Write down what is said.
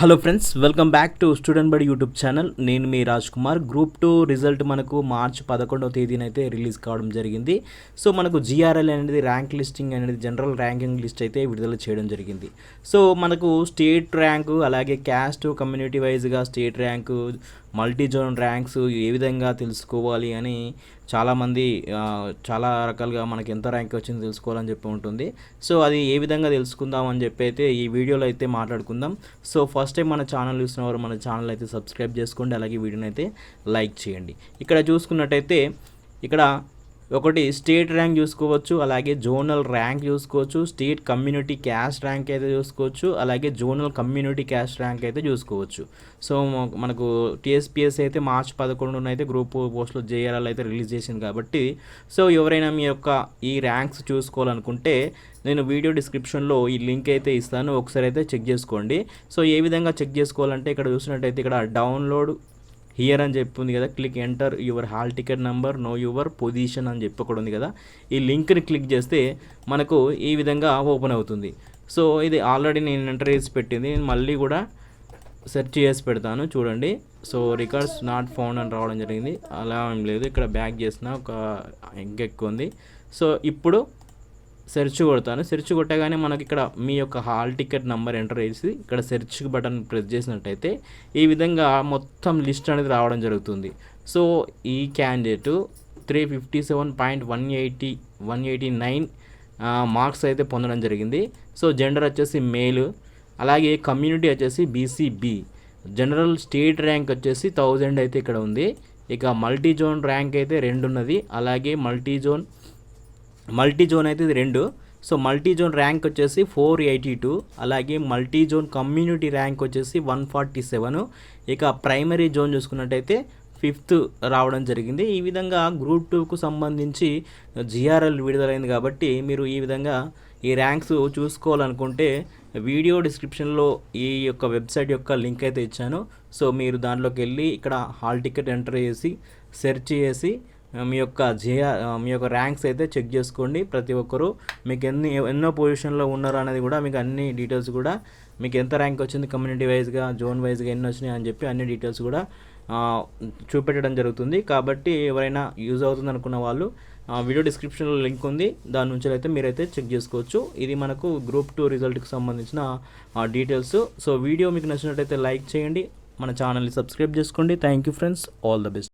Hello friends welcome back to student Badi YouTube channel నేను మీ Raj Kumar group two result మనకు March పదకొండవ తేదీన అయితే రిలీజ్ కావడం జరిగింది. సో మనకు జిఆర్ఎల్ అనేది ర్యాంక్ లిస్టింగ్ అనేది జనరల్ ర్యాంకింగ్ లిస్ట్ అయితే విడుదల చేయడం జరిగింది. సో మనకు స్టేట్ ర్యాంకు అలాగే క్యాస్ట్ కమ్యూనిటీ వైజ్గా state rank multi zone ranks ఏ విధంగా తెలుసుకోవాలి అని చాలామంది చాలా రకాలుగా మనకి ఎంత ర్యాంక్ వచ్చిందో తెలుసుకోవాలని చెప్పి ఉంటుంది. సో అది ఏ విధంగా తెలుసుకుందాం అని చెప్పి అయితే ఈ వీడియోలో అయితే మాట్లాడుకుందాం. సో ఫస్ట్ టైం మన ఛానల్ చూసినవారు మన ఛానల్ అయితే సబ్స్క్రైబ్ చేసుకోండి అలాగే వీడియోని అయితే లైక్ చేయండి. ఇక్కడ చూసుకున్నట్టయితే ఇక్కడ ఒకటి స్టేట్ ర్యాంక్ చూసుకోవచ్చు అలాగే జోనల్ ర్యాంక్ చూసుకోవచ్చు స్టేట్ కమ్యూనిటీ క్యాస్ట్ ర్యాంక్ అయితే చూసుకోవచ్చు అలాగే జోనల్ కమ్యూనిటీ క్యాస్ట్ ర్యాంక్ అయితే చూసుకోవచ్చు. సో మనకు టీఎస్పిఎస్ అయితే మార్చ్ పదకొండున అయితే గ్రూప్ పోస్టులు జేఆర్ఎల్ అయితే రిలీజ్ చేసింది కాబట్టి సో ఎవరైనా మీ యొక్క ఈ ర్యాంక్స్ చూసుకోవాలనుకుంటే నేను వీడియో డిస్క్రిప్షన్లో ఈ లింక్ అయితే ఇస్తాను ఒకసారి అయితే చెక్ చేసుకోండి. సో ఏ విధంగా చెక్ చేసుకోవాలంటే ఇక్కడ చూసినట్టయితే ఇక్కడ డౌన్లోడ్ హియర్ అని చెప్పి ఉంది కదా click enter your hall ticket number know your position అని చెప్పి ఒకటి ఉంది కదా. ఈ లింక్ని క్లిక్ చేస్తే మనకు ఈ విధంగా ఓపెన్ అవుతుంది. సో ఇది ఆల్రెడీ నేను ఎంటర్ చేసి పెట్టింది. నేను మళ్ళీ కూడా సెర్చ్ చేసి పెడతాను. చూడండి. సో రికార్డ్స్ నాట్ ఫౌండ్ అని రావడం జరిగింది. అలా ఏం లేదు. ఇక్కడ బ్యాక్ చేసిన ఒక ఇంకా ఎక్కువ ఉంది. సో ఇప్పుడు సెర్చ్ కొడతాను. సెర్చ్ కొట్టగానే మనకి ఇక్కడ మీ యొక్క హాల్ టికెట్ నెంబర్ ఎంటర్ చేసి ఇక్కడ సెర్చ్ బటన్ ప్రెస్ చేసినట్టయితే ఈ విధంగా మొత్తం లిస్ట్ అనేది రావడం జరుగుతుంది. సో ఈ candidate three fifty seven point one eighty one eighty nine marks అయితే పొందడం జరిగింది. సో జెండర్ వచ్చేసి మేల్. అలాగే కమ్యూనిటీ వచ్చేసి బీసీబీ. జనరల్ స్టేట్ ర్యాంక్ వచ్చేసి థౌజండ్ అయితే ఇక్కడ ఉంది. ఇక మల్టీ జోన్ ర్యాంక్ అయితే రెండు ఉన్నది అలాగే మల్టీ జోన్ మల్టీ జోన్ అయితే ఇది రెండు. సో మల్టీ జోన్ ర్యాంక్ వచ్చేసి ఫోర్ ఎయిటీ టూ అలాగే మల్టీ జోన్ కమ్యూనిటీ ర్యాంక్ వచ్చేసి వన్ ఫార్టీ సెవెన్. ఇక ప్రైమరీ జోన్ చూసుకున్నట్టయితే ఫిఫ్త్ రావడం జరిగింది. ఈ విధంగా గ్రూప్ టూకు సంబంధించి జిఆర్ఎల్ విడుదలైంది కాబట్టి మీరు ఈ విధంగా ఈ ర్యాంక్స్ చూసుకోవాలనుకుంటే వీడియో డిస్క్రిప్షన్లో ఈ యొక్క వెబ్సైట్ యొక్క లింక్ అయితే ఇచ్చాను. సో మీరు దాంట్లోకి వెళ్ళి ఇక్కడ హాల్ టికెట్ ఎంటర్ చేసి సెర్చ్ చేసి మీ యొక్క జేఆర్ మీ యొక్క ర్యాంక్స్ అయితే చెక్ చేసుకోండి. ప్రతి ఒక్కరూ మీకు ఎన్ని ఎన్నో పొజిషన్లో ఉన్నారు అనేది కూడా మీకు అన్ని డీటెయిల్స్ కూడా మీకు ఎంత ర్యాంక్ వచ్చింది కమ్యూనిటీ వైజ్గా జోన్ వైజ్గా ఎన్ని వచ్చినాయి అని చెప్పి అన్ని డీటెయిల్స్ కూడా చూపెట్టడం జరుగుతుంది. కాబట్టి ఎవరైనా యూజ్ అవుతుంది అనుకున్న వాళ్ళు వీడియో డిస్క్రిప్షన్లో లింక్ ఉంది. దాని నుంచి అయితే మీరైతే చెక్ చేసుకోవచ్చు. ఇది మనకు గ్రూప్ టూ రిజల్ట్కి సంబంధించిన డీటెయిల్స్ సో వీడియో మీకు నచ్చినట్టయితే లైక్ చేయండి. మన ఛానల్ని సబ్స్క్రైబ్ చేసుకోండి. Thank you friends all the best